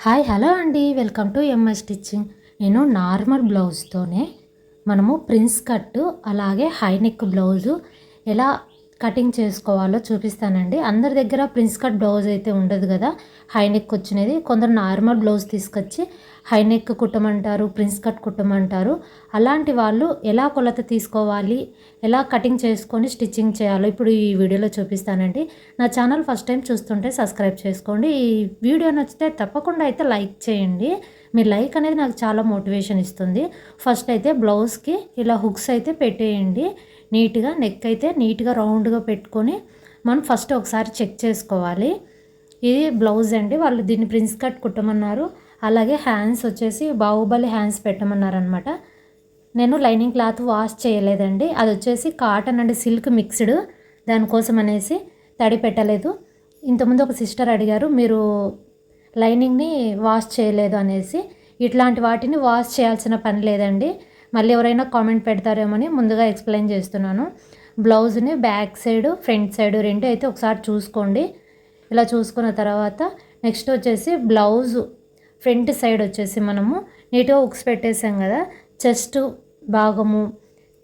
Hi hello అండి. Welcome to M I stitching. నేను normal బ్లౌజ్తోనే మనము ప్రిన్స్ కట్ అలాగే హై నెక్ బ్లౌజు ఎలా కటింగ్ చేసుకోవాలో చూపిస్తానండి. అందరి దగ్గర ప్రిన్స్ కట్ బ్లౌజ్ అయితే ఉండదు కదా. హై నెక్ వచ్చినది. కొందరు నార్మల్ బ్లౌజ్ తీసుకొచ్చి హై నెక్ కుట్టమంటారు ప్రిన్స్ కట్ కుట్టమంటారు. అలాంటి వాళ్ళు ఎలా కొలత తీసుకోవాలి? ఎలా కటింగ్ చేసుకొని స్టిచ్చింగ్ చేయాలో ఇప్పుడు ఈ వీడియోలో చూపిస్తానండి. నా ఛానల్ ఫస్ట్ టైం చూస్తుంటే సబ్స్క్రైబ్ చేసుకోండి. ఈ వీడియో నచ్చితే తప్పకుండా అయితే లైక్ చేయండి. మీ లైక్ అనేది నాకు చాలా మోటివేషన్ ఇస్తుంది. ఫస్ట్ అయితే బ్లౌజ్కి ఇలా హుక్స్ అయితే పెట్టేయండి. నీట్గా నెక్ అయితే నీట్గా రౌండ్గా పెట్టుకొని మనం ఫస్ట్ ఒకసారి చెక్ చేసుకోవాలి. ఇది బ్లౌజ్ అండి. వాళ్ళు దీన్ని ప్రిన్స్ కట్ కుట్టమన్నారు. అలాగే హ్యాండ్స్ వచ్చేసి బాహుబలి హ్యాండ్స్ పెట్టమన్నారనమాట. నేను లైనింగ్ క్లాత్ వాష్ చేయలేదండి. అది వచ్చేసి కాటన్ అండ్ సిల్క్ మిక్స్డ్. దానికోసం అనేసి తడి పెట్టలేదు. ఇంతకుముందు ఒక సిస్టర్ అడిగారు మీరు లైనింగ్ని వాష్ చేయలేదు అనేసి. ఇట్లాంటి వాటిని వాష్ చేయాల్సిన పని లేదండి. మళ్ళీ ఎవరైనా కామెంట్ పెడతారేమో అని ముందుగా ఎక్స్ప్లెయిన్ చేస్తున్నాను. బ్లౌజ్ని బ్యాక్ సైడ్ ఫ్రంట్ సైడ్ రెండు అయితే ఒకసారి చూసుకోండి. ఇలా చూసుకున్న తర్వాత నెక్స్ట్ వచ్చేసి బ్లౌజ్ ఫ్రంట్ సైడ్ వచ్చేసి మనము నీట్గా ఉక్స్ పెట్టేసాం కదా చెస్ట్ భాగము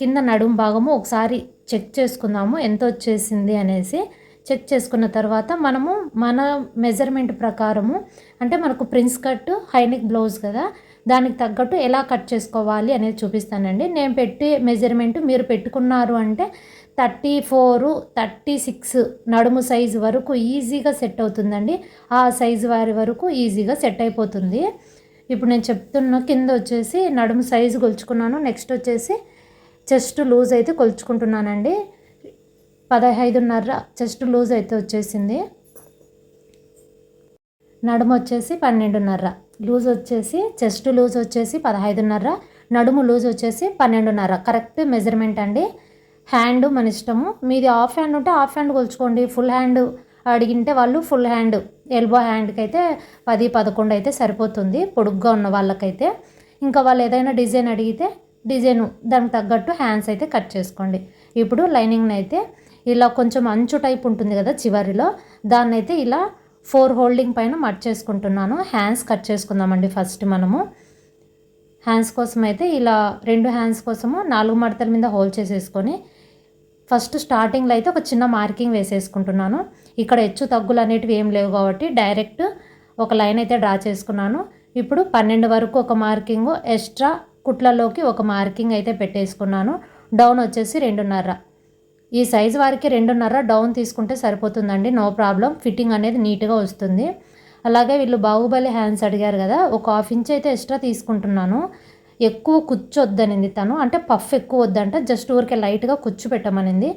కింద నడుము భాగము ఒకసారి చెక్ చేసుకుందాము ఎంత వచ్చేసింది అనేసి. చెక్ చేసుకున్న తర్వాత మనము మన మెజర్మెంట్ ప్రకారము అంటే మనకు ప్రిన్స్ కట్ హైనిక్ బ్లౌజ్ కదా దానికి తగ్గట్టు ఎలా కట్ చేసుకోవాలి అనేది చూపిస్తానండి. నేను పెట్టి మెజర్మెంట్ మీరు పెట్టుకున్నారు అంటే థర్టీ ఫోరు థర్టీ సిక్స్ నడుము సైజు వరకు ఈజీగా సెట్ అవుతుందండి. ఆ సైజు వారి వరకు ఈజీగా సెట్ అయిపోతుంది. ఇప్పుడు నేను చెప్తున్న కింద వచ్చేసి నడుము సైజు కొలుచుకున్నాను. నెక్స్ట్ వచ్చేసి చెస్ట్ లూజ్ అయితే కొలుచుకుంటున్నానండి. పదహైదున్నర చెస్ట్ లూజ్ అయితే వచ్చేసింది. నడుము వచ్చేసి పన్నెండున్నర. లూజ్ వచ్చేసి చెస్ట్ లూజ్ వచ్చేసి పదహైదున్నర నడుము లూజ్ వచ్చేసి పన్నెండున్నర. కరెక్ట్ మెజర్మెంట్ అండి. హ్యాండ్ మన ఇష్టము. మీది హాఫ్ హ్యాండ్ ఉంటే హాఫ్ హ్యాండ్ కొలుచుకోండి. ఫుల్ హ్యాండ్ అడిగింటే వాళ్ళు ఫుల్ హ్యాండ్. ఎల్బో హ్యాండ్కి అయితే పది పదకొండు అయితే సరిపోతుంది. పొడుగ్గా ఉన్న వాళ్ళకైతే. ఇంకా వాళ్ళు ఏదైనా డిజైన్ అడిగితే డిజైన్ దానికి తగ్గట్టు హ్యాండ్స్ అయితే కట్ చేసుకోండి. ఇప్పుడు లైనింగ్ని అయితే ఇలా కొంచెం అంచు టైప్ ఉంటుంది కదా చివరిలో. దాన్ని అయితే ఇలా ఫోర్ హోల్డింగ్ పైన మట్ చేసుకుంటున్నాను. హ్యాండ్స్ కట్ చేసుకుందామండి ఫస్ట్ మనము. హ్యాండ్స్ కోసం అయితే ఇలా రెండు హ్యాండ్స్ కోసము నాలుగు మడతల మీద హోల్ చేసేసుకొని ఫస్ట్ స్టార్టింగ్లో అయితే ఒక చిన్న మార్కింగ్ వేసేసుకుంటున్నాను. ఇక్కడ హెచ్చు తగ్గులు అనేటివి ఏం లేవు కాబట్టి డైరెక్ట్ ఒక లైన్ అయితే డ్రా చేసుకున్నాను. ఇప్పుడు పన్నెండు వరకు ఒక మార్కింగ్ ఎక్స్ట్రా కుట్లలోకి ఒక మార్కింగ్ అయితే పెట్టేసుకున్నాను. డౌన్ వచ్చేసి రెండున్నర. ఈ సైజు వారికి రెండున్నర డౌన్ తీసుకుంటే సరిపోతుందండి నో ప్రాబ్లం. ఫిట్టింగ్ అనేది నీట్గా వస్తుంది. అలాగే వీళ్ళు బాహుబలి హ్యాండ్స్ అడిగారు కదా ఒక హాఫ్ ఇంచ్ అయితే ఎక్స్ట్రా తీసుకుంటున్నాను. ఎక్కువ కుచ్చు తను అంటే పఫ్ ఎక్కువ వద్దంట జస్ట్ ఊరికే లైట్గా కుచ్చు పెట్టమనింది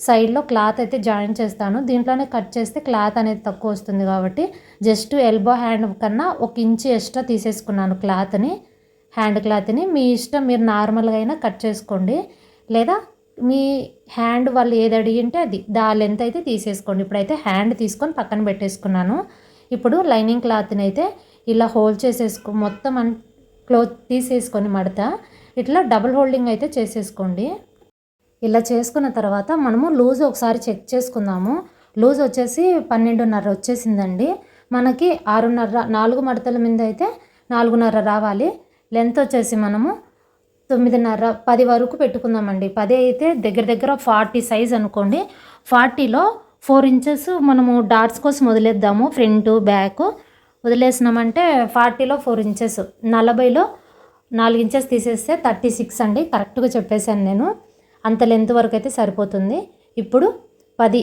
సైడ్లో క్లాత్ అయితే జాయిన్ చేస్తాను దీంట్లోనే కట్ చేస్తే క్లాత్ అనేది తక్కువ వస్తుంది కాబట్టి జస్ట్ ఎల్బో హ్యాండ్ కన్నా ఒక ఇంచు ఎక్స్ట్రా తీసేసుకున్నాను క్లాత్ని హ్యాండ్ క్లాత్ని. మీ ఇష్టం మీరు నార్మల్గా అయినా కట్ చేసుకోండి. లేదా మీ హ్యాండ్ వాళ్ళు ఏది అడిగింటే అది. దా లెంత్ అయితే తీసేసుకోండి. ఇప్పుడైతే హ్యాండ్ తీసుకొని పక్కన పెట్టేసుకున్నాను. ఇప్పుడు లైనింగ్ క్లాత్ని అయితే ఇలా హోల్డ్ చేసేసుకో మొత్తం అన్ క్లోత్ తీసేసుకొని మడత ఇట్లా డబుల్ హోల్డింగ్ అయితే చేసేసుకోండి. ఇలా చేసుకున్న తర్వాత మనము లూజ్ ఒకసారి చెక్ చేసుకుందాము. లూజ్ వచ్చేసి పన్నెండున్నర వచ్చేసిందండి. మనకి ఆరున్నర నాలుగు మడతల మీద అయితే నాలుగున్నర రావాలి. లెంత్ వచ్చేసి మనము తొమ్మిదిన్నర పది వరకు పెట్టుకుందామండి. పది అయితే దగ్గర దగ్గర ఫార్టీ సైజ్ అనుకోండి. ఫార్టీలో ఫోర్ ఇంచెస్ మనము డాట్స్ కోసం వదిలేద్దాము ఫ్రంట్ బ్యాక్ వదిలేసినామంటే ఫార్టీలో ఫోర్ ఇంచెస్. నలభైలో నాలుగు ఇంచెస్ తీసేస్తే థర్టీ సిక్స్ అండి. కరెక్ట్గా చెప్పేశాను నేను. అంత లెంత్ వరకు అయితే సరిపోతుంది. ఇప్పుడు పది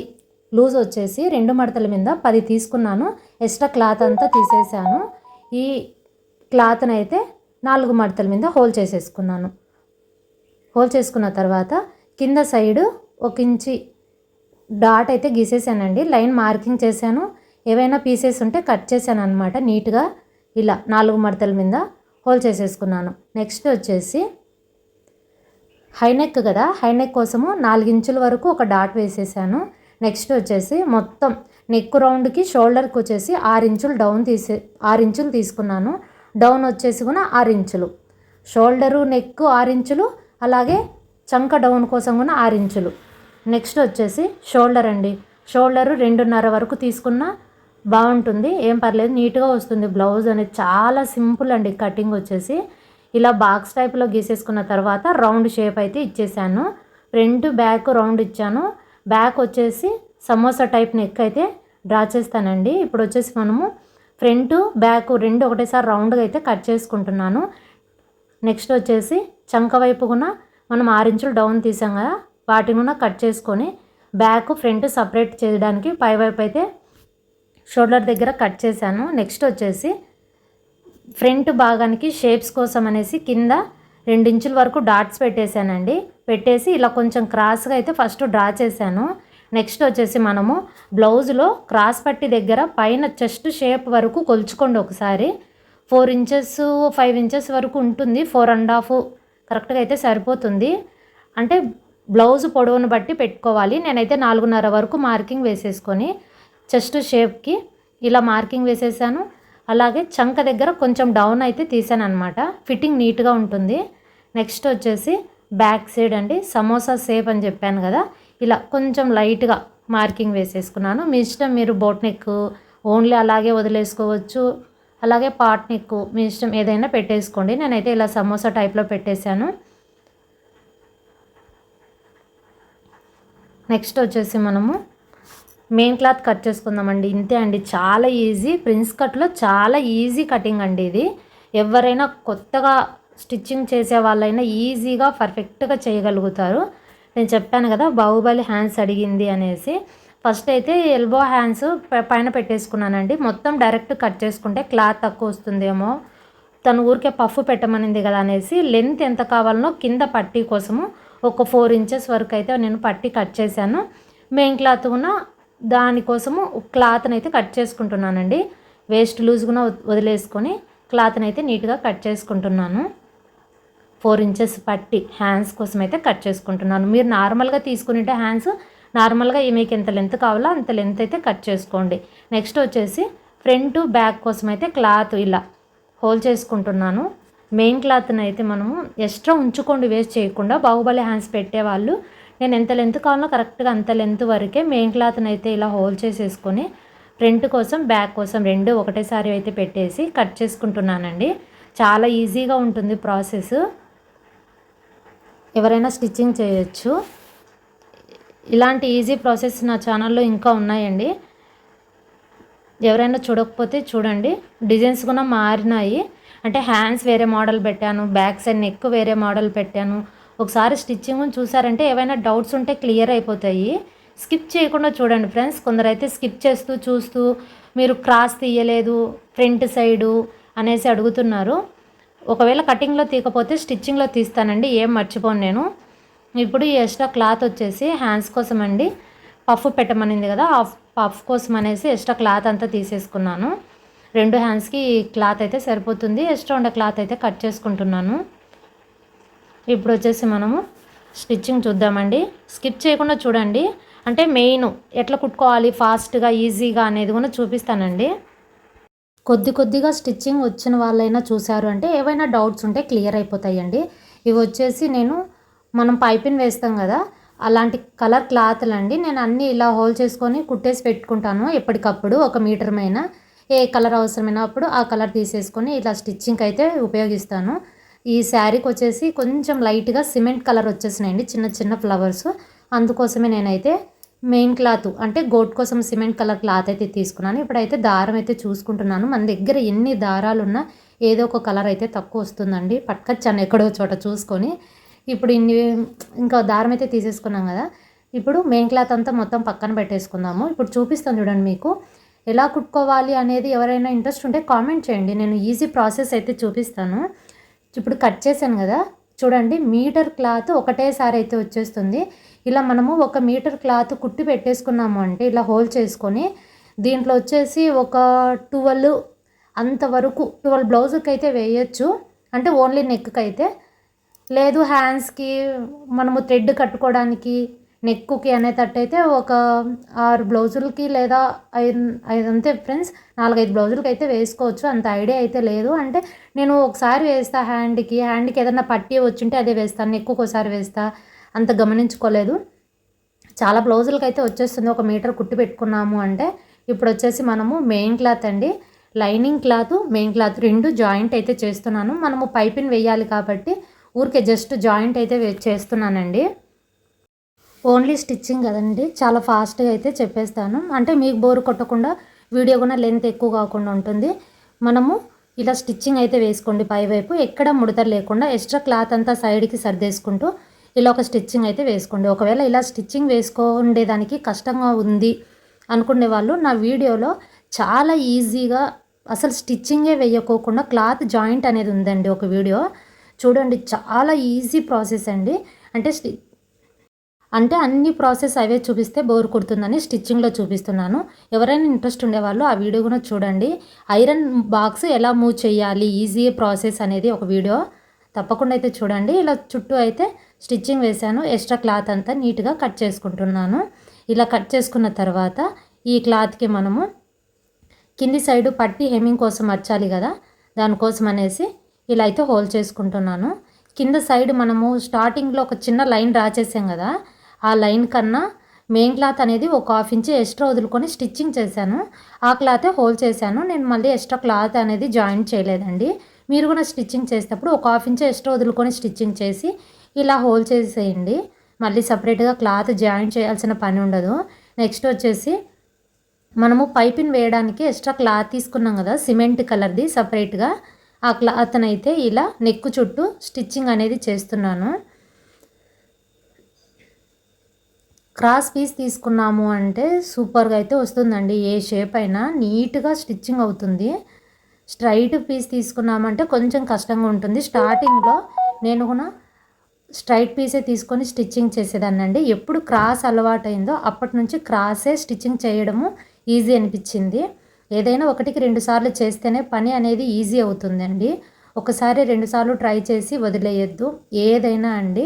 లూజ్ వచ్చేసి రెండు మడతల మీద పది తీసుకున్నాను. ఎక్స్ట్రా క్లాత్ అంతా తీసేసాను. ఈ క్లాత్ని అయితే నాలుగు మడతల మీద హోల్ చేసేసుకున్నాను. హోల్ చేసుకున్న తర్వాత కింద సైడు ఒక ఇంచి డాట్ అయితే గీసేసానండి. లైన్ మార్కింగ్ చేశాను. ఏవైనా పీసెస్ ఉంటే కట్ చేశాను అనమాట నీట్గా. ఇలా నాలుగు మడతల మీద హోల్ చేసేసుకున్నాను. నెక్స్ట్ వచ్చేసి హైనెక్ కదా హైనెక్ కోసము నాలుగించుల వరకు ఒక డాట్ వేసేసాను. నెక్స్ట్ వచ్చేసి మొత్తం నెక్ రౌండ్కి షోల్డర్కి వచ్చేసి ఆరు ఇంచులు డౌన్ తీసే ఆరు ఇంచులు తీసుకున్నాను. డౌన్ వచ్చేసి కూడా ఆరు ఇంచులు షోల్డరు నెక్ ఆరు ఇంచులు అలాగే చంక డౌన్ కోసం కూడా ఆరు ఇంచులు నెక్స్ట్ వచ్చేసి షోల్డర్ అండి. షోల్డరు రెండున్నర వరకు తీసుకున్న బాగుంటుంది. ఏం పర్లేదు నీట్గా వస్తుంది. బ్లౌజ్ అనేది చాలా సింపుల్ అండి. కటింగ్ వచ్చేసి ఇలా బాక్స్ టైప్లో గీసేసుకున్న తర్వాత రౌండ్ షేప్ అయితే ఇచ్చేసాను. ఫ్రంట్ బ్యాక్ రౌండ్ ఇచ్చాను. బ్యాక్ వచ్చేసి సమోసా టైప్ నెక్ అయితే డ్రా చేస్తానండి. ఇప్పుడు వచ్చేసి మనము ఫ్రంట్ బ్యాక్ రెండు ఒకటేసారి రౌండ్గా అయితే కట్ చేసుకుంటున్నాను. నెక్స్ట్ వచ్చేసి చంక వైపు మనం ఆరించులు డౌన్ తీసాం కదా వాటిని కూడా కట్ చేసుకొని బ్యాక్ ఫ్రంట్ సపరేట్ చేయడానికి పై వైపు అయితే షోల్డర్ దగ్గర కట్ చేశాను. నెక్స్ట్ వచ్చేసి ఫ్రంట్ భాగానికి షేప్స్ కోసం అనేసి కింద రెండించుల వరకు డాట్స్ పెట్టేశానండి. పెట్టేసి ఇలా కొంచెం క్రాస్గా అయితే ఫస్ట్ డ్రా చేశాను. నెక్స్ట్ వచ్చేసి మనము బ్లౌజ్లో క్రాస్ పట్టి దగ్గర పైన చెస్ట్ షేప్ వరకు కొలుచుకోండి ఒకసారి. ఫోర్ ఇంచెస్ ఫైవ్ ఇంచెస్ వరకు ఉంటుంది. ఫోర్ అండ్ హాఫ్ కరెక్ట్గా అయితే సరిపోతుంది. అంటే బ్లౌజ్ పొడవును బట్టి పెట్టుకోవాలి. నేనైతే నాలుగున్నర వరకు మార్కింగ్ వేసేసుకొని చెస్ట్ షేప్కి ఇలా మార్కింగ్ వేసేసాను. అలాగే చంక దగ్గర కొంచెం డౌన్ అయితే తీసాను అనమాట ఫిట్టింగ్ నీట్గా ఉంటుంది. నెక్స్ట్ వచ్చేసి బ్యాక్ సైడ్ అండి. సమోసా షేప్ అని చెప్పాను కదా. ఇలా కొంచెం లైట్గా మార్కింగ్ వేసేసుకున్నాను. మీ ఇష్టం మీరు బోట్ నెక్ ఓన్లీ అలాగే వదిలేసుకోవచ్చు. అలాగే పాట్ నెక్ మీ ఇష్టం ఏదైనా పెట్టేసుకోండి. నేనైతే ఇలా సమోసా టైప్లో పెట్టేశాను. నెక్స్ట్ వచ్చేసి మనము మెయిన్ క్లాత్ కట్ చేసుకుందామండి. ఇంతే అండి. చాలా ఈజీ ప్రిన్స్ కట్లో చాలా ఈజీ కటింగ్ అండి ఇది. ఎవరైనా కొత్తగా స్టిచ్చింగ్ చేసే వాళ్ళైనా ఈజీగా పర్ఫెక్ట్గా చేయగలుగుతారు. నేను చెప్పాను కదా బాహుబలి హ్యాండ్స్ అడిగింది అనేసి. ఫస్ట్ అయితే ఎల్బో హ్యాండ్స్ పైన పెట్టేసుకున్నానండి. మొత్తం డైరెక్ట్ కట్ చేసుకుంటే క్లాత్ తక్కువ వస్తుందేమో. తను ఊరికే పఫ్ పెట్టమనింది కదా అనేసి లెంత్ ఎంత కావాలనో కింద పట్టీ కోసము ఒక ఫోర్ ఇంచెస్ వరకు అయితే నేను పట్టీ కట్ చేశాను. మెయిన్ క్లాత్ ఉన్న దానికోసము క్లాత్ని అయితే కట్ చేసుకుంటున్నానండి. వేస్ట్ లూజ్ కూడా వదిలేసుకొని క్లాత్ని అయితే నీట్గా కట్ చేసుకుంటున్నాను. ఫోర్ ఇంచెస్ పట్టి హ్యాండ్స్ కోసం అయితే కట్ చేసుకుంటున్నాను. మీరు నార్మల్గా తీసుకునింటే హ్యాండ్స్ నార్మల్గా మీకు ఎంత లెంత్ కావాలో అంత లెంత్ అయితే కట్ చేసుకోండి. నెక్స్ట్ వచ్చేసి ఫ్రంట్ బ్యాక్ కోసం అయితే క్లాత్ ఇలా హోల్ చేసుకుంటున్నాను. మెయిన్ క్లాత్ని అయితే మనము ఎక్స్ట్రా ఉంచుకోండి వేస్ట్ చేయకుండా బాహుబలి హ్యాండ్స్ పెట్టేవాళ్ళు. నేను ఎంత లెంత్ కావాలో కరెక్ట్గా అంత లెంత్ వరకే మెయిన్ క్లాత్ని అయితే ఇలా హోల్ చేసేసుకొని ఫ్రంట్ కోసం బ్యాక్ కోసం రెండు ఒకటేసారి అయితే పెట్టేసి కట్ చేసుకుంటున్నానండి. చాలా ఈజీగా ఉంటుంది ప్రాసెస్. ఎవరైనా స్టిచ్చింగ్ చేయొచ్చు. ఇలాంటి ఈజీ ప్రాసెస్ నా ఛానల్లో ఇంకా ఉన్నాయండి. ఎవరైనా చూడకపోతే చూడండి. డిజైన్స్ కూడా మారినాయి. అంటే హ్యాండ్స్ వేరే మోడల్ పెట్టాను బ్యాక్ సైడ్ నెక్ వేరే మోడల్ పెట్టాను. ఒకసారి స్టిచ్చింగ్ చూసారంటే ఏవైనా డౌట్స్ ఉంటే క్లియర్ అయిపోతాయి. స్కిప్ చేయకుండా చూడండి ఫ్రెండ్స్ కొందరైతే స్కిప్ చేస్తూ చూస్తూ మీరు క్రాస్ తీయలేదు ఫ్రంట్ సైడు అనేసి అడుగుతున్నారు. ఒకవేళ కటింగ్లో తీయకపోతే స్టిచ్చింగ్లో తీస్తానండి. ఏం మర్చిపోను నేను. ఇప్పుడు ఈ ఎక్స్ట్రా క్లాత్ వచ్చేసి హ్యాండ్స్ కోసం అండి. పఫ్ పెట్టమనింది కదా ఆ పఫ్ కోసం అనేసి ఎక్స్ట్రా క్లాత్ అంతా తీసేసుకున్నాను. రెండు హ్యాండ్స్కి క్లాత్ అయితే సరిపోతుంది. ఎక్స్ట్రా ఉండే క్లాత్ అయితే కట్ చేసుకుంటున్నాను. ఇప్పుడు వచ్చేసి మనము స్టిచ్చింగ్ చూద్దామండి. స్కిప్ చేయకుండా చూడండి. అంటే మెయిన్ ఎట్లా కుట్టుకోవాలి ఫాస్ట్గా ఈజీగా అనేది కూడా చూపిస్తానండి. కొద్ది కొద్దిగా స్టిచ్చింగ్ వచ్చిన వాళ్ళైనా చూశారు అంటే ఏవైనా డౌట్స్ ఉంటే క్లియర్ అయిపోతాయండి. ఇవి వచ్చేసి నేను మనం పైపింగ్ వేస్తాం కదా అలాంటి కలర్ క్లాత్లు అండి నేను అన్నీ ఇలా హోల్ చేసుకొని కుట్టేసి పెట్టుకుంటాను ఎప్పటికప్పుడు ఒక మీటర్ పైన ఏ కలర్ అవసరమైనప్పుడు ఆ కలర్ తీసేసుకొని ఇలా స్టిచ్చింగ్కి అయితే ఉపయోగిస్తాను. ఈ శారీకి వచ్చేసి కొంచెం లైట్గా సిమెంట్ కలర్ వచ్చేసినాయండి చిన్న చిన్న ఫ్లవర్స్. అందుకోసమే నేనైతే మెయిన్ క్లాత్ అంటే గోట్ కోసం సిమెంట్ కలర్ క్లాత్ అయితే తీసుకున్నాను. ఇప్పుడైతే దారం అయితే చూసుకుంటున్నాను. మన దగ్గర ఎన్ని దారాలు ఉన్నా ఏదో ఒక కలర్ అయితే తక్కువ వస్తుందండి. పట్టుకొచ్చాను ఎక్కడో చోట చూసుకొని. ఇప్పుడు ఇన్ని ఇంకా దారం అయితే తీసేసుకున్నాం కదా. ఇప్పుడు మెయిన్ క్లాత్ అంతా మొత్తం పక్కన పెట్టేసుకుందాము. ఇప్పుడు చూపిస్తాను చూడండి మీకు. ఎలా కుట్టుకోవాలి అనేది ఎవరైనా ఇంట్రెస్ట్ ఉంటే కామెంట్ చేయండి. నేను ఈజీ ప్రాసెస్ అయితే చూపిస్తాను. ఇప్పుడు కట్ చేశాను కదా. చూడండి మీటర్ క్లాత్ ఒకటేసారి అయితే వచ్చేస్తుంది. ఇలా మనము ఒక మీటర్ క్లాత్ కుట్టి పెట్టేసుకున్నాము అంటే ఇలా హోల్ చేసుకొని దీంట్లో వచ్చేసి ఒక ట్వెల్వ్ అంతవరకు ట్వెల్వ్ బ్లౌజ్కి అయితే వేయచ్చు. అంటే ఓన్లీ నెక్కి అయితే. లేదు హ్యాండ్స్కి మనము థ్రెడ్ కట్టుకోవడానికి నెక్కుకి అనేటట్టయితే ఒక ఆరు బ్లౌజులకి లేదా ఐదు ఐదు అంతే ఫ్రెండ్స్ నాలుగైదు బ్లౌజులకి అయితే వేసుకోవచ్చు. అంత ఐడియా అయితే లేదు. అంటే నేను ఒకసారి వేస్తా హ్యాండ్కి హ్యాండ్కి ఏదైనా పట్టి వచ్చింటే అదే వేస్తాను నెక్కు ఒకసారి వేస్తా. అంత గమనించుకోలేదు. చాలా బ్లౌజులకి అయితే వచ్చేస్తుంది. ఒక మీటర్ కుట్టి పెట్టుకున్నాము అంటే ఇప్పుడు వచ్చేసి మనము మెయిన్ క్లాత్ అండి. లైనింగ్ క్లాత్ మెయిన్ క్లాత్ రెండు జాయింట్ అయితే చేస్తున్నాను. మనము పైపింగ్ వేయాలి కాబట్టి ఊరికే జస్ట్ జాయింట్ అయితే చేస్తున్నానండి. ఓన్లీ స్టిచ్చింగ్ కదండి. చాలా ఫాస్ట్గా అయితే చెప్పేస్తాను. అంటే మీకు బోర్ కొట్టకుండా వీడియో కూడా లెంత్ ఎక్కువ కాకుండా ఉంటుంది. మనము ఇలా స్టిచ్చింగ్ అయితే వేసుకోండి పైవైపు ఎక్కడ ముడత లేకుండా ఎక్స్ట్రా క్లాత్ అంతా సైడ్కి సర్దేసుకుంటూ ఇలా ఒక స్టిచ్చింగ్ అయితే వేసుకోండి. ఒకవేళ ఇలా స్టిచ్చింగ్ వేసుకోండేదానికి కష్టంగా ఉంది అనుకునే వాళ్ళు నా వీడియోలో చాలా ఈజీగా అసలు స్టిచ్చింగే వేయకోకుండా క్లాత్ జాయింట్ అనేది ఉందండి ఒక వీడియో. చూడండి చాలా ఈజీ ప్రాసెస్ అండి. అంటే స్టి అంటే అన్ని ప్రాసెస్ అవే చూపిస్తే బోర్ కుడుతుందని స్టిచ్చింగ్లో చూపిస్తున్నాను. ఎవరైనా ఇంట్రెస్ట్ ఉండేవాళ్ళు ఆ వీడియో కూడా చూడండి. ఐరన్ బాక్స్ ఎలా మూవ్ చేయాలి ఈజీ ప్రాసెస్ అనేది ఒక వీడియో. తప్పకుండా అయితే చూడండి. ఇలా చుట్టూ అయితే స్టిచ్చింగ్ వేశాను. ఎక్స్ట్రా క్లాత్ అంతా నీట్గా కట్ చేసుకుంటున్నాను. ఇలా కట్ చేసుకున్న తర్వాత ఈ క్లాత్కి మనము కింది సైడు పట్టి హెమ్మింగ్ కోసం మర్చాలి కదా. దానికోసం అనేసి ఇలా అయితే హోల్ చేసుకుంటున్నాను. కింద సైడ్ మనము స్టార్టింగ్లో ఒక చిన్న లైన్ డ్రా చేసాం కదా ఆ లైన్ కన్నా మెయిన్ క్లాత్ అనేది ఒక హాఫ్ ఇంచ్ ఎక్స్ట్రా వదులుకొని స్టిచ్చింగ్ చేశాను. ఆ క్లాతే హోల్ చేశాను. నేను మళ్ళీ ఎక్స్ట్రా క్లాత్ అనేది జాయిన్ చేయలేదండి. మీరు కూడా స్టిచ్చింగ్ చేసేటప్పుడు ఒక హాఫ్ ఇంచ్ ఎక్స్ట్రా వదులుకొని స్టిచ్చింగ్ చేసి ఇలా హోల్ చేసేయండి. మళ్ళీ సపరేట్గా క్లాత్ జాయిన్ చేయాల్సిన పని ఉండదు. నెక్స్ట్ వచ్చేసి మనము పైపింగ్ వేయడానికి ఎక్స్ట్రా క్లాత్ తీసుకున్నాం కదా సిమెంట్ కలర్ది సపరేట్గా ఆ క్లాత్ అయితే ఇలా నెక్కు చుట్టూ స్టిచ్చింగ్ అనేది చేస్తున్నాను. క్రాస్ పీస్ తీసుకున్నాము అంటే సూపర్గా అయితే వస్తుందండి. ఏ షేప్ అయినా నీట్గా స్టిచ్చింగ్ అవుతుంది. స్ట్రైట్ పీస్ తీసుకున్నామంటే కొంచెం కష్టంగా ఉంటుంది. స్టార్టింగ్లో నేను కూడా స్ట్రైట్ పీసే తీసుకొని స్టిచ్చింగ్ చేసేదాన్నండి ఎప్పుడు క్రాస్ అలవాటైందో అప్పటి నుంచి క్రాసే స్టిచ్చింగ్ చేయడము ఈజీ అనిపించింది. ఏదైనా ఒకటికి రెండు సార్లు చేస్తేనే పని అనేది ఈజీ అవుతుందండి. ఒకసారి రెండుసార్లు ట్రై చేసి వదిలేయద్దు. ఏదైనా అండి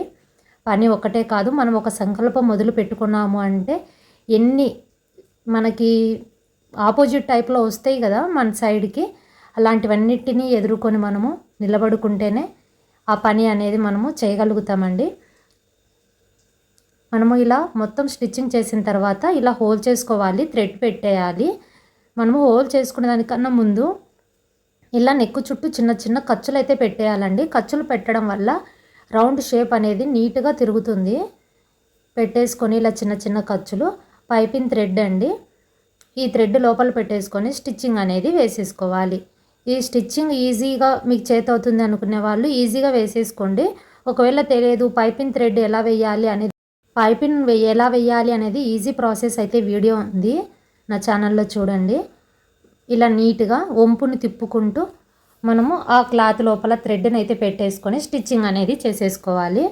పని ఒకటే కాదు మనం ఒక సంకల్పం మొదలు పెట్టుకున్నాము అంటే ఎన్ని మనకి ఆపోజిట్ టైప్లో వస్తాయి కదా మన సైడ్కి అలాంటివన్నిటినీ ఎదుర్కొని మనము నిలబడుకుంటేనే ఆ పని అనేది మనము చేయగలుగుతామండి. మనము ఇలా మొత్తం స్టిచ్చింగ్ చేసిన తర్వాత ఇలా హోల్ చేసుకోవాలి థ్రెడ్ పెట్టేయాలి. మనము హోల్ చేసుకునే దానికన్నా ముందు ఇలా నెక్కు చుట్టూ చిన్న చిన్న ఖర్చులు అయితే పెట్టేయాలండి. ఖర్చులు పెట్టడం వల్ల రౌండ్ షేప్ అనేది నీట్గా తిరుగుతుంది. పెట్టేసుకొని ఇలా చిన్న చిన్న ఖర్చులు పైపింగ్ థ్రెడ్ అండి. ఈ థ్రెడ్ లోపల పెట్టేసుకొని స్టిచ్చింగ్ అనేది వేసేసుకోవాలి. ఈ స్టిచ్చింగ్ ఈజీగా మీకు చేతి అవుతుంది అనుకునే వాళ్ళు ఈజీగా వేసేసుకోండి. ఒకవేళ తెలియదు పైపింగ్ థ్రెడ్ ఎలా వేయాలి అనేది పైపింగ్ ఎలా వేయాలి అనేది ఈజీ ప్రాసెస్ అయితే వీడియో ఉంది. నా ఛానల్లో చూడండి. ఇలా నీట్గా వంపుని తిప్పుకుంటూ మనము ఆ క్లాత్ లోపల థ్రెడ్ని అయితే పెట్టేసుకొని స్టిచ్చింగ్ అనేది చేసేసుకోవాలి.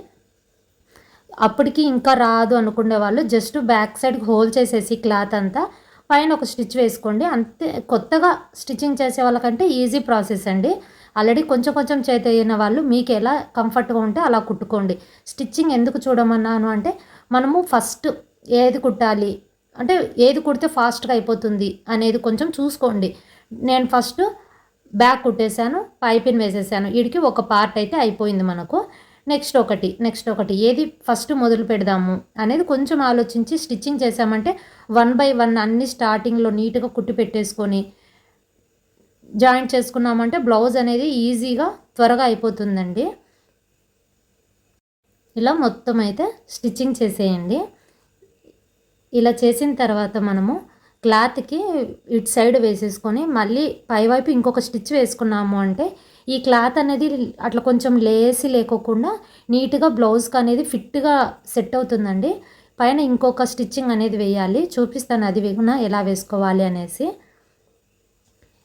అప్పటికి ఇంకా రాదు అనుకునే వాళ్ళు జస్ట్ బ్యాక్ సైడ్ హోల్ చేసేసి క్లాత్ అంతా పైన ఒక స్టిచ్ వేసుకోండి. అంతే కొత్తగా స్టిచ్చింగ్ చేసే వాళ్ళకంటే ఈజీ ప్రాసెస్ అండి. ఆల్రెడీ కొంచెం కొంచెం చేతి అయిన వాళ్ళు మీకు ఎలా కంఫర్ట్గా ఉంటే అలా కుట్టుకోండి. స్టిచ్చింగ్ ఎందుకు చూడమన్నాను అంటే మనము ఫస్ట్ ఏది కుట్టాలి? అంటే ఏది కుడితే ఫాస్ట్గా అయిపోతుంది అనేది కొంచెం చూసుకోండి. నేను ఫస్ట్ బ్యాక్ కుట్టేశాను పైపిన్ వేసేసాను. వీడికి ఒక పార్ట్ అయితే అయిపోయింది మనకు. నెక్స్ట్ ఒకటి నెక్స్ట్ ఒకటి. ఏది ఫస్ట్ మొదలు పెడదాము అనేది కొంచెం ఆలోచించి స్టిచ్చింగ్ చేసామంటే వన్ బై వన్ అన్ని స్టార్టింగ్లో నీట్గా కుట్టి పెట్టేసుకొని జాయింట్ చేసుకున్నామంటే బ్లౌజ్ అనేది ఈజీగా త్వరగా అయిపోతుందండి. ఇలా మొత్తం అయితే స్టిచ్చింగ్ చేసేయండి. ఇలా చేసిన తర్వాత మనము క్లాత్కి ఇటు సైడ్ వేసేసుకొని మళ్ళీ పైవైపు ఇంకొక స్టిచ్ వేసుకున్నాము అంటే ఈ క్లాత్ అనేది అట్లా కొంచెం లేసి లేకోకుండా నీట్గా బ్లౌజ్కి అనేది ఫిట్గా సెట్ అవుతుందండి. పైన ఇంకొక స్టిచ్చింగ్ అనేది వేయాలి. చూపిస్తాను అది వేగున ఎలా వేసుకోవాలి అనేసి.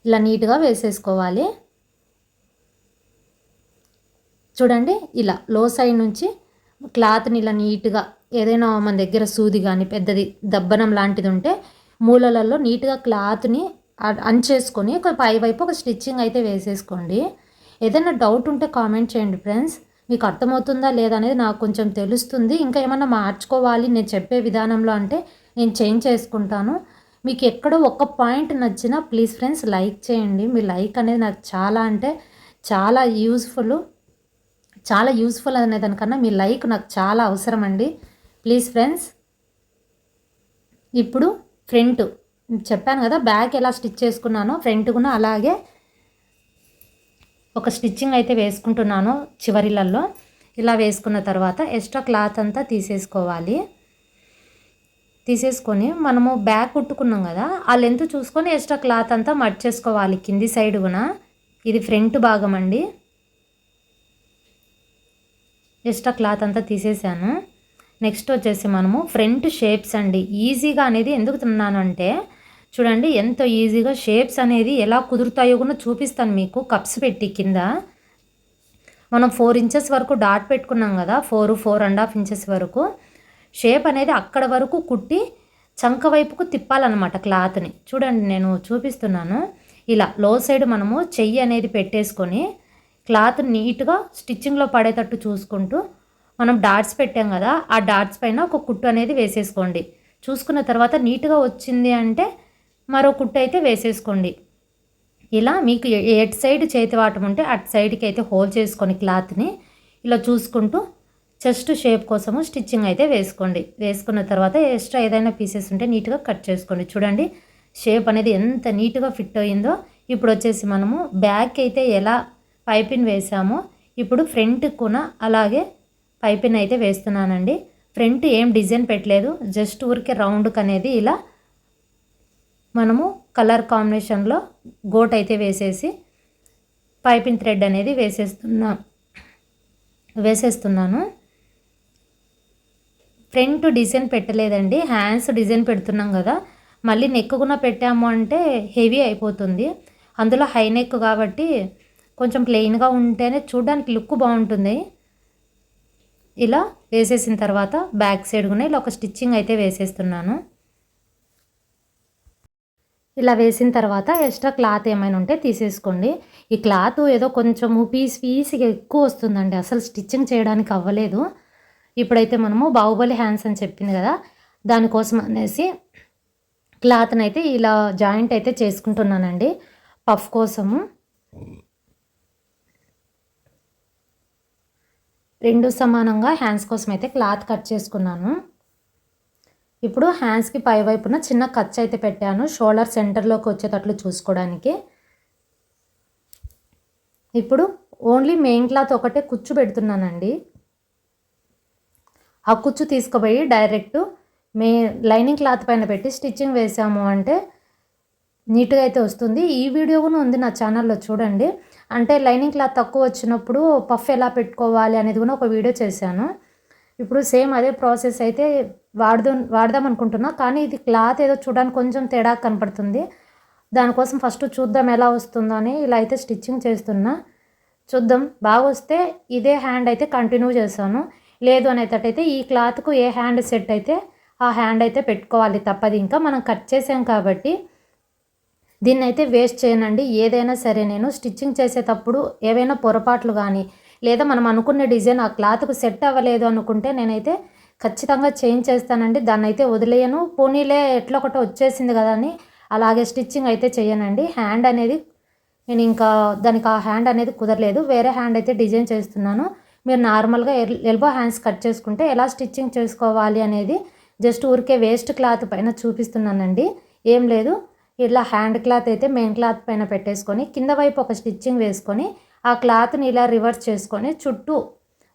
ఇలా నీట్గా వేసేసుకోవాలి. చూడండి ఇలా లో సైడ్ నుంచి క్లాత్ని ఇలా నీట్గా ఏదైనా మన దగ్గర సూది కానీ పెద్దది దబ్బనం లాంటిది ఉంటే మూలలలో నీట్గా క్లాత్ని అంచేసుకొని ఒక పై వైపు ఒక స్టిచ్చింగ్ అయితే వేసేసుకోండి. ఏదైనా డౌట్ ఉంటే కామెంట్ చేయండి ఫ్రెండ్స్. మీకు అర్థమవుతుందా లేదా అనేది నాకు కొంచెం తెలుస్తుంది. ఇంకా ఏమన్నా మార్చుకోవాలి? నేను చెప్పే విధానంలో అంటే నేను చేంజ్ చేసుకుంటాను. మీకు ఎక్కడో ఒక పాయింట్ నచ్చినా ప్లీజ్ ఫ్రెండ్స్ లైక్ చేయండి. మీ లైక్ అనేది నాకు చాలా అంటే చాలా యూస్ఫుల్ చాలా యూస్ఫుల్ అనే దానికన్నా మీ లైక్ నాకు చాలా అవసరం అండి ప్లీజ్ ఫ్రెండ్స్ ఇప్పుడు ఫ్రంట్. చెప్పాను కదా బ్యాక్ ఎలా స్టిచ్ చేసుకున్నానో ఫ్రంట్ కూడా అలాగే ఒక స్టిచ్చింగ్ అయితే వేసుకుంటున్నాను చివరిలలో. ఇలా వేసుకున్న తర్వాత ఎక్స్ట్రా క్లాత్ అంతా తీసేసుకోవాలి. తీసేసుకొని మనము బ్యాక్ కుట్టుకున్నాం కదా ఆ లెంత్ చూసుకొని ఎక్స్ట్రా క్లాత్ అంతా మట్ చేసుకోవాలి కింది సైడ్ కూడా ఇది ఫ్రంట్ భాగం అండి. ఎక్స్ట్రా క్లాత్ అంతా తీసేసాను. నెక్స్ట్ వచ్చేసి మనము ఫ్రంట్ షేప్స్ అండి. ఈజీగా అనేది ఎందుకు తిన్నానంటే చూడండి ఎంత ఈజీగా షేప్స్ అనేది ఎలా కుదురుతాయో కూడా చూపిస్తాను మీకు కప్స్ పెట్టి కింద. మనం ఫోర్ ఇంచెస్ వరకు డాట్ పెట్టుకున్నాం కదా four four and half inches వరకు. షేప్ అనేది అక్కడ వరకు కుట్టి చంక వైపుకు తిప్పాలన్నమాట క్లాత్ని. చూడండి నేను చూపిస్తున్నాను. ఇలా లో సైడ్ మనము చెయ్యి అనేది పెట్టేసుకొని క్లాత్ నీట్గా స్టిచ్చింగ్లో పడేటట్టు చూసుకుంటూ మనం డాట్స్ పెట్టాం కదా ఆ డాట్స్ పైన ఒక కుట్టు అనేది వేసేసుకోండి. చూసుకున్న తర్వాత నీట్గా వచ్చింది అంటే మరో కుట్టు అయితే వేసేసుకోండి. ఇలా మీకు ఎట్ సైడ్ చేతి వాటం ఉంటే అటు సైడ్కి అయితే హోల్ చేసుకొని క్లాత్ని ఇలా చూసుకుంటూ చెస్ట్ షేప్ కోసము స్టిచ్చింగ్ అయితే వేసుకోండి. వేసుకున్న తర్వాత ఎక్స్ట్రా ఏదైనా పీసెస్ ఉంటే నీట్గా కట్ చేసుకోండి. చూడండి షేప్ అనేది ఎంత నీట్గా ఫిట్ అయిందో. ఇప్పుడు వచ్చేసి మనము బ్యాక్ అయితే ఎలా పైపిన్ వేసామో ఇప్పుడు ఫ్రంట్ కూడా అలాగే పైపిన్ అయితే వేస్తున్నానండి. ఫ్రంట్ ఏం డిజైన్ పెట్టలేదు. జస్ట్ ఊరికే రౌండ్కి అనేది ఇలా మనము కలర్ కాంబినేషన్లో గోట్ అయితే వేసేసి పైపింగ్ థ్రెడ్ అనేది వేసేస్తున్నా వేసేస్తున్నాను. ఫ్రంట్ డిజైన్ పెట్టలేదండి. హ్యాండ్స్ డిజైన్ పెడుతున్నాం కదా. మళ్ళీ నెక్ కూడా పెట్టాము అంటే హెవీ అయిపోతుంది. అందులో హై నెక్ కాబట్టి కొంచెం ప్లెయిన్గా ఉంటేనే చూడడానికి లుక్ బాగుంటుంది. ఇలా వేసేసిన తర్వాత బ్యాక్ సైడ్ కూడా ఇలా ఒక స్టిచ్చింగ్ అయితే వేసేస్తున్నాను. ఇలా వేసిన తర్వాత ఎక్స్ట్రా క్లాత్ ఏమైనా ఉంటే తీసేసుకోండి. ఈ క్లాత్ ఏదో కొంచెం పీస్ పీస్గా ఎక్కువ వస్తుందండి. అసలు స్టిచ్చింగ్ చేయడానికి అవ్వలేదు. ఇప్పుడైతే మనము బాహుబలి హ్యాండ్స్ అని చెప్పింది కదా దానికోసం అనేసి క్లాత్ని అయితే ఇలా జాయింట్ అయితే చేసుకుంటున్నానండి. పఫ్ కోసము. రెండు సమానంగా హ్యాండ్స్ కోసం అయితే క్లాత్ కట్ చేసుకున్నాను. ఇప్పుడు హ్యాండ్స్కి పై వైపున చిన్న ఖర్చు అయితే పెట్టాను. షోల్డర్ సెంటర్లోకి వచ్చేటట్లు చూసుకోవడానికి. ఇప్పుడు ఓన్లీ మెయిన్ క్లాత్ ఒకటే కుచ్చు పెడుతున్నానండి. ఆ కుచ్చు తీసుకుపోయి డైరెక్ట్ మే లైనింగ్ క్లాత్ పైన పెట్టి స్టిచ్చింగ్ వేసాము అంటే నీట్గా అయితే వస్తుంది. ఈ వీడియో కూడా ఉంది నా ఛానల్లో చూడండి. అంటే లైనింగ్ క్లాత్ తక్కువ వచ్చినప్పుడు పఫ్ ఎలా పెట్టుకోవాలి అనేది కూడా ఒక వీడియో చేశాను. ఇప్పుడు సేమ్ అదే ప్రాసెస్ అయితే వాడదాం వాడదాం అనుకుంటున్నా. కానీ ఇది క్లాత్ ఏదో చూడడానికి కొంచెం తేడా కనపడుతుంది. దానికోసం ఫస్ట్ చూద్దాం ఎలా వస్తుందో అని ఇలా అయితే స్టిచ్చింగ్ చేస్తున్నా. చూద్దాం. బాగా వస్తే ఇదే హ్యాండ్ అయితే కంటిన్యూ చేశాను. లేదు అనేటట్టయితే ఈ క్లాత్కు ఏ హ్యాండ్ సెట్ అయితే ఆ హ్యాండ్ అయితే పెట్టుకోవాలి తప్పది. ఇంకా మనం కట్ చేసాం కాబట్టి దీన్ని అయితే వేస్ట్ చేయనండి. ఏదైనా సరే నేను స్టిచ్చింగ్ చేసేటప్పుడు ఏవైనా పొరపాట్లు కానీ లేదా మనం అనుకున్న డిజైన్ ఆ క్లాత్కు సెట్ అవ్వలేదు అనుకుంటే నేనైతే ఖచ్చితంగా చేంజ్ చేస్తానండి. దాన్ని అయితే వదిలేయను. పోనీలే ఎట్లా ఒకటో వచ్చేసింది కదా అని అలాగే స్టిచ్చింగ్ అయితే చేయనండి హ్యాండ్ అనేది నేను ఇంకా దానికి ఆ హ్యాండ్ అనేది కుదరలేదు. వేరే హ్యాండ్ అయితే డిజైన్ చేస్తున్నాను. మీరు నార్మల్గా ఎల్బో హ్యాండ్స్ కట్ చేసుకుంటే ఎలా స్టిచ్చింగ్ చేసుకోవాలి అనేది జస్ట్ ఊరికే వేస్ట్ క్లాత్ పైన చూపిస్తున్నానండి. ఏం లేదు. ఇలా హ్యాండ్ క్లాత్ అయితే మెయిన్ క్లాత్ పైన పెట్టేసుకొని కింద వైపు ఒక స్టిచ్చింగ్ వేసుకొని ఆ క్లాత్ని ఇలా రివర్స్ చేసుకొని చుట్టూ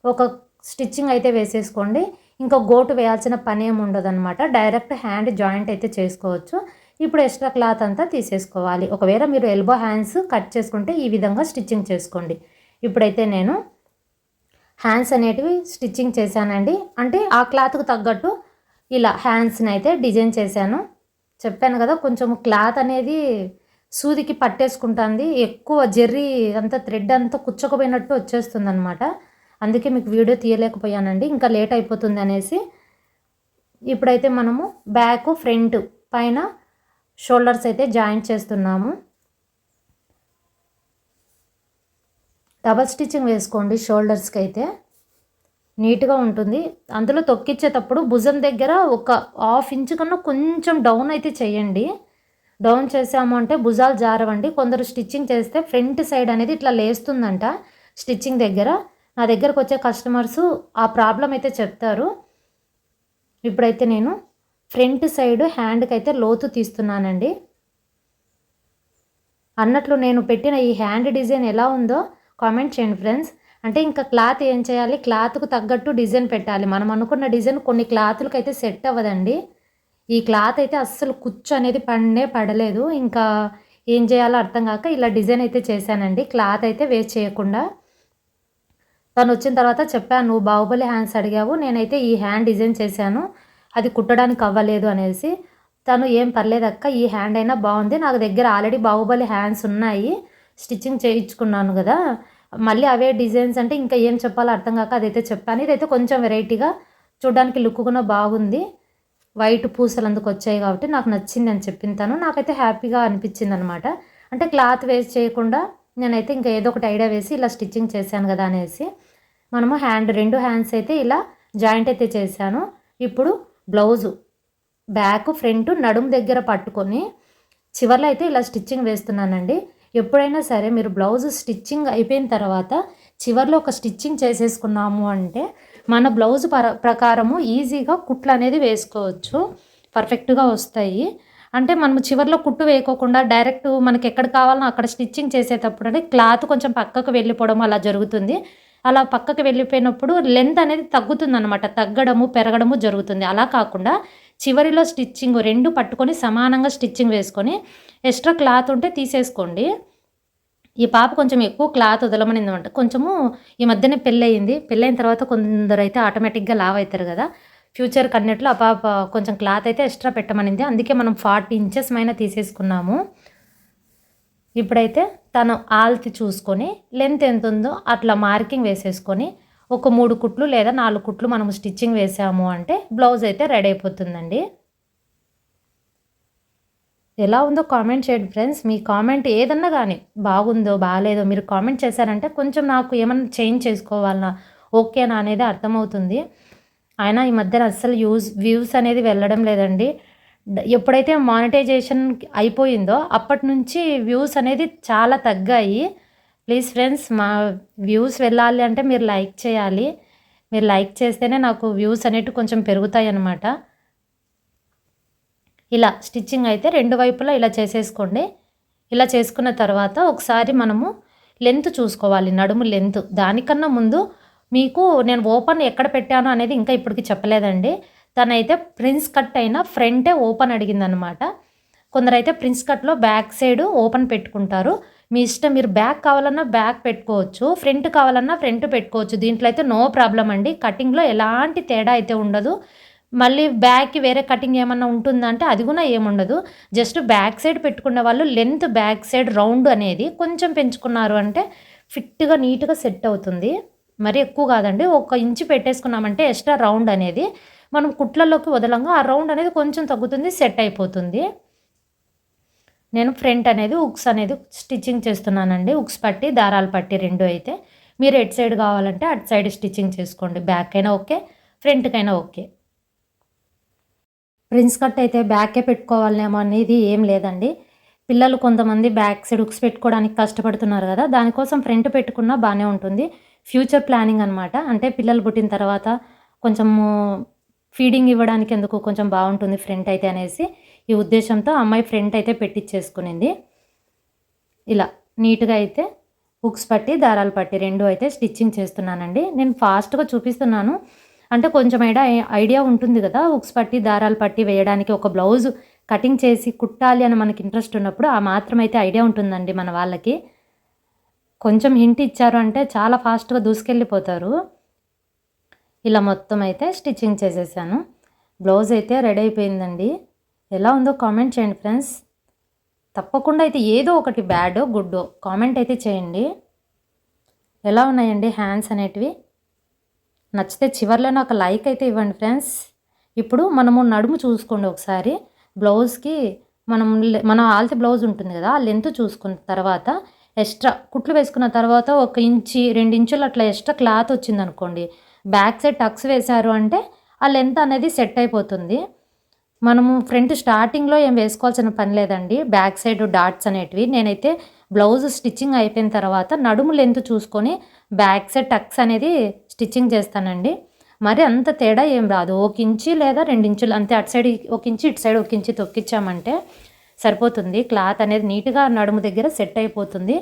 ఒక స్టిచ్చింగ్ అయితే వేసేసుకోండి. ఇంకా గోటు వేయాల్సిన పని ఏమి ఉండదు అనమాట డైరెక్ట్ హ్యాండ్ జాయింట్ అయితే చేసుకోవచ్చు. ఇప్పుడు ఎక్స్ట్రా క్లాత్ అంతా తీసేసుకోవాలి. ఒకవేళ మీరు ఎల్బో హ్యాండ్స్ కట్ చేసుకుంటే ఈ విధంగా స్టిచ్చింగ్ చేసుకోండి. ఇప్పుడైతే నేను హ్యాండ్స్ అనేటివి స్టిచ్చింగ్ చేశానండి. అంటే ఆ క్లాత్కు తగ్గట్టు ఇలా హ్యాండ్స్ని అయితే డిజైన్ చేశాను. చెప్పాను కదా కొంచెం క్లాత్ అనేది సూదికి పట్టేసుకుంటుంది. ఎక్కువ జెర్రీ అంతా థ్రెడ్ అంతా కుచ్చకపోయినట్టు వచ్చేస్తుంది అనమాట అందుకే మీకు వీడియో తీయలేకపోయానండి. ఇంకా లేట్ అయిపోతుంది అనేసి ఇప్పుడైతే మనము బ్యాక్ ఫ్రంట్ పైన షోల్డర్స్ అయితే జాయింట్ చేస్తున్నాము. డబల్ స్టిచ్చింగ్ వేసుకోండి షోల్డర్స్కి అయితే నీట్గా ఉంటుంది. అందులో తొక్కిచ్చేటప్పుడు భుజం దగ్గర ఒక హాఫ్ ఇంచ్ కన్నా కొంచెం డౌన్ అయితే చేయండి. డౌన్ చేసాము అంటే భుజాలు జారవండి. కొందరు స్టిచ్చింగ్ చేస్తే ఫ్రంట్ సైడ్ అనేది ఇట్లా లేస్తుందంట స్టిచ్చింగ్ దగ్గర. నా దగ్గరకు వచ్చే కస్టమర్స్ ఆ ప్రాబ్లం అయితే చెప్తారు. ఇప్పుడైతే నేను ఫ్రంట్ సైడ్ హ్యాండ్కి అయితే లోతు తీస్తున్నానండి. అన్నట్లు నేను పెట్టిన ఈ హ్యాండ్ డిజైన్ ఎలా ఉందో కామెంట్ చేయండి ఫ్రెండ్స్. అంటే ఇంకా క్లాత్ ఏం చేయాలి? క్లాత్కు తగ్గట్టు డిజైన్ పెట్టాలి. మనం అనుకున్న డిజైన్ కొన్ని క్లాతులకు అయితే సెట్ అవ్వదండి. ఈ క్లాత్ అయితే అస్సలు కుచ్చు అనేది పడనే పడలేదు. ఇంకా ఏం చేయాలో అర్థం కాక ఇలా డిజైన్ అయితే చేశానండి. క్లాత్ అయితే వేస్ట్ చేయకుండా. తను వచ్చిన తర్వాత చెప్పాను నువ్వు బాహుబలి హ్యాండ్స్ అడిగావు. నేనైతే ఈ హ్యాండ్ డిజైన్ చేశాను. అది కుట్టడానికి అవ్వలేదు అనేసి. తను ఏం పర్లేదు అక్క ఈ హ్యాండ్ అయినా బాగుంది. నాకు దగ్గర ఆల్రెడీ బాహుబలి హ్యాండ్స్ ఉన్నాయి. స్టిచ్చింగ్ చేయించుకున్నాను కదా. మళ్ళీ అవే డిజైన్స్ అంటే ఇంకా ఏం చెప్పాలో అర్థం కాక అదైతే చెప్పాను. ఇదైతే కొంచెం వెరైటీగా చూడడానికి లుక్ కూడా బాగుంది. వైట్ పూసలు అందుకు వచ్చాయి కాబట్టి నాకు నచ్చింది అని చెప్పిన తను నాకైతే హ్యాపీగా అనిపించింది అనమాట అంటే క్లాత్ వేస్ట్ చేయకుండా నేనైతే ఇంకా ఏదో ఒకటి ఐడియా వేసి ఇలా స్టిచ్చింగ్ చేశాను కదా అనేసి మనము హ్యాండ్ రెండు హ్యాండ్స్ అయితే ఇలా జాయింట్ అయితే చేశాను. ఇప్పుడు బ్లౌజు బ్యాక్ ఫ్రంట్ నడుము దగ్గర పట్టుకొని చివర్లో అయితే ఇలా స్టిచ్చింగ్ వేస్తున్నానండి. ఎప్పుడైనా సరే మీరు బ్లౌజ్ స్టిచ్చింగ్ అయిపోయిన తర్వాత చివర్లో ఒక స్టిచ్చింగ్ చేసేసుకున్నాము అంటే మన బ్లౌజ్ పర ప్రకారము ఈజీగా కుట్లు అనేది వేసుకోవచ్చు. పర్ఫెక్ట్గా వస్తాయి. అంటే మనం చివర్లో కుట్టు వేయకోకుండా డైరెక్ట్ మనకి ఎక్కడ కావాలో అక్కడ స్టిచ్చింగ్ చేసేటప్పుడు అంటే క్లాత్ కొంచెం పక్కకు వెళ్ళిపోవడం అలా జరుగుతుంది. అలా పక్కకు వెళ్ళిపోయినప్పుడు లెంత్ అనేది తగ్గుతుంది అనమాట తగ్గడము పెరగడము జరుగుతుంది. అలా కాకుండా చివరిలో స్టిచ్చింగ్ రెండు పట్టుకొని సమానంగా స్టిచ్చింగ్ వేసుకొని ఎక్స్ట్రా క్లాత్ ఉంటే తీసేసుకోండి. ఈ పాప కొంచెం ఎక్కువ క్లాత్ వదలమనింది అనమాట కొంచెము ఈ మధ్యనే పెళ్ళయింది. పెళ్ళైన తర్వాత కొందరు అయితే ఆటోమేటిక్గా లావ్ అవుతారు కదా. ఫ్యూచర్ అన్నట్లు ఆ పాప కొంచెం క్లాత్ అయితే ఎక్స్ట్రా పెట్టమనింది. అందుకే మనం ఫార్టీ ఇంచెస్ పైన తీసేసుకున్నాము. ఇప్పుడైతే తను ఆల్తి చూసుకొని లెంత్ ఎంత ఉందో అట్లా మార్కింగ్ వేసేసుకొని ఒక మూడు కుట్లు లేదా నాలుగు కుట్లు మనం స్టిచ్చింగ్ వేసాము అంటే బ్లౌజ్ అయితే రెడీ అయిపోతుందండి. ఎలా ఉందో కామెంట్ చేయండి ఫ్రెండ్స్. మీ కామెంట్ ఏదన్నా కానీ బాగుందో బాగాలేదో మీరు కామెంట్ చేశారంటే కొంచెం నాకు ఏమన్నా చేంజ్ చేసుకోవాలన్నా ఓకేనా అనేది అర్థమవుతుంది. ఆయన ఈ మధ్యన అస్సలు యూజ్ వ్యూస్ అనేది వెళ్ళడం లేదండి. ఎప్పుడైతే మానిటైజేషన్ అయిపోయిందో అప్పటి నుంచి వ్యూస్ అనేది చాలా తగ్గాయి. ప్లీజ్ ఫ్రెండ్స్ మా వ్యూస్ వెళ్ళాలి అంటే మీరు లైక్ చేయాలి. మీరు లైక్ చేస్తేనే నాకు వ్యూస్ అనేవి కొంచెం పెరుగుతాయి అన్నమాట. ఇలా స్టిచ్చింగ్ అయితే రెండు వైపులా ఇలా చేసేసుకోండి. ఇలా చేసుకున్న తర్వాత ఒకసారి మనము లెంత్ చూసుకోవాలి నడుము లెంత్ దానికన్నా ముందు మీకు నేను ఓపెన్ ఎక్కడ పెట్టాను అనేది ఇంకా ఇప్పటికి చెప్పలేదండి. తనైతే ప్రిన్స్ కట్ అయిన ఫ్రంటే ఓపెన్ అడిగిందనమాట కొందరైతే ప్రిన్స్ కట్లో బ్యాక్ సైడ్ ఓపెన్ పెట్టుకుంటారు. మీ ఇష్టం మీరు బ్యాక్ కావాలన్నా బ్యాక్ పెట్టుకోవచ్చు ఫ్రంట్ కావాలన్నా ఫ్రంట్ పెట్టుకోవచ్చు. దీంట్లో అయితే నో ప్రాబ్లం అండి. కటింగ్లో ఎలాంటి తేడా అయితే ఉండదు. మళ్ళీ బ్యాక్కి వేరే కటింగ్ ఏమన్నా ఉంటుందంటే అది కూడా ఏముండదు జస్ట్ బ్యాక్ సైడ్ పెట్టుకున్న వాళ్ళు లెంత్ బ్యాక్ సైడ్ రౌండ్ అనేది కొంచెం పెంచుకున్నారు అంటే ఫిట్గా నీట్గా సెట్ అవుతుంది. మరి ఎక్కువ కాదండి. ఒక ఇంచు పెట్టేసుకున్నామంటే ఎక్స్ట్రా రౌండ్ అనేది మనం కుట్లలోకి వదలంగా ఆ రౌండ్ అనేది కొంచెం తగ్గుతుంది సెట్ అయిపోతుంది. నేను ఫ్రంట్ అనేది ఉక్స్ అనేది స్టిచ్చింగ్ చేస్తున్నానండి. ఉక్స్ పట్టి దారాలు పట్టి రెండు అయితే. మీరు ఎట్ సైడ్ కావాలంటే అటు సైడ్ స్టిచ్చింగ్ చేసుకోండి. బ్యాక్ అయినా ఓకే ఫ్రంట్కైనా ఓకే. ప్రిన్స్ కట్ అయితే బ్యాకే పెట్టుకోవాలేమో అనేది ఏం లేదండి. పిల్లలు కొంతమంది బ్యాక్ సైడ్ ఉక్స్ పెట్టుకోవడానికి కష్టపడుతున్నారు కదా దానికోసం ఫ్రంట్ పెట్టుకున్నా బాగానే ఉంటుంది. ఫ్యూచర్ ప్లానింగ్ అనమాట అంటే పిల్లలు పుట్టిన తర్వాత కొంచెము ఫీడింగ్ ఇవ్వడానికి ఎందుకు కొంచెం బాగుంటుంది ఫ్రంట్ అయితే అనేసి. ఈ ఉద్దేశంతో అమ్మాయి ఫ్రంట్ అయితే పెట్టించేసుకునింది ఇలా నీట్గా అయితే హుక్స్ పట్టి దారాలు పట్టి రెండు అయితే స్టిచ్చింగ్ చేస్తున్నానండి. నేను ఫాస్ట్గా చూపిస్తున్నాను. అంటే కొంచెం ఐడియా ఐడియా ఉంటుంది కదా హుక్స్ పట్టి దారాలు పట్టి వేయడానికి ఒక బ్లౌజ్ కటింగ్ చేసి కుట్టాలి అని మనకి ఇంట్రెస్ట్ ఉన్నప్పుడు ఆ మాత్రం అయితే ఐడియా ఉంటుందండి మన వాళ్ళకి. కొంచెం హింట్ ఇచ్చారు అంటే చాలా ఫాస్ట్గా దూసుకెళ్ళిపోతారు. ఇలా మొత్తం అయితే స్టిచ్చింగ్ చేసేసాను. బ్లౌజ్ అయితే రెడీ అయిపోయిందండి. ఎలా ఉందో కామెంట్ చేయండి ఫ్రెండ్స్ తప్పకుండా అయితే ఏదో ఒకటి బ్యాడ్ గుడ్ కామెంట్ అయితే చేయండి. ఎలా ఉన్నాయండి హ్యాండ్స్ అనేటివి? నచ్చితే చివరిలో నాకు లైక్ అయితే ఇవ్వండి ఫ్రెండ్స్ ఇప్పుడు మనము నడుము చూసుకోండి ఒకసారి. బ్లౌజ్కి మనం మనం ఆల్తి బ్లౌజ్ ఉంటుంది కదా ఆ లెంత్ చూసుకున్న తర్వాత ఎక్స్ట్రా కుట్లు వేసుకున్న తర్వాత ఒక ఇంచి రెండు ఇంచులు అట్లా ఎక్స్ట్రా క్లాత్ వచ్చింది అనుకోండి బ్యాక్ సైడ్ టక్స్ వేశారు అంటే ఆ లెంత్ అనేది సెట్ అయిపోతుంది. మనము ఫ్రంట్ స్టార్టింగ్లో ఏం వేసుకోవాల్సిన పని లేదండి. బ్యాక్ సైడ్ డాట్స్ అనేటివి. నేనైతే బ్లౌజ్ స్టిచ్చింగ్ అయిపోయిన తర్వాత నడుము లెంత్ చూసుకొని బ్యాక్ సైడ్ టక్స్ అనేది స్టిచ్చింగ్ చేస్తానండి. మరి అంత తేడా ఏం రాదు. ఒక ఇంచి లేదా రెండు ఇంచులు అంతే అటు సైడ్ ఒక ఇంచి ఇటు సైడ్ ఒక ఇంచి తొక్కిచ్చామంటే సరిపోతుంది. క్లాత్ అనేది నీట్గా నడుము దగ్గర సెట్ అయిపోతుంది.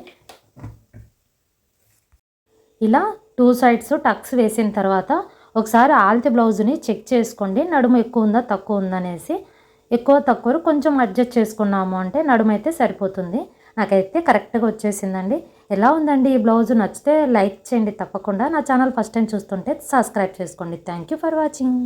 ఇలా టూ సైడ్స్ టక్స్ వేసిన తర్వాత ఒకసారి ఆల్తి బ్లౌజ్ని చెక్ చేసుకోండి. నడుము ఎక్కువ ఉందా తక్కువ ఉందా అనేసి ఎక్కువ తక్కువ కొంచెం అడ్జస్ట్ చేసుకున్నాము అంటే నడుము అయితే సరిపోతుంది. నాకైతే కరెక్ట్గా వచ్చేసిందండి. ఎలా ఉందండి ఈ బ్లౌజ్? నచ్చితే లైక్ చేయండి తప్పకుండా. నా ఛానల్ ఫస్ట్ టైం చూస్తుంటే సబ్స్క్రైబ్ చేసుకోండి. Thank you for watching.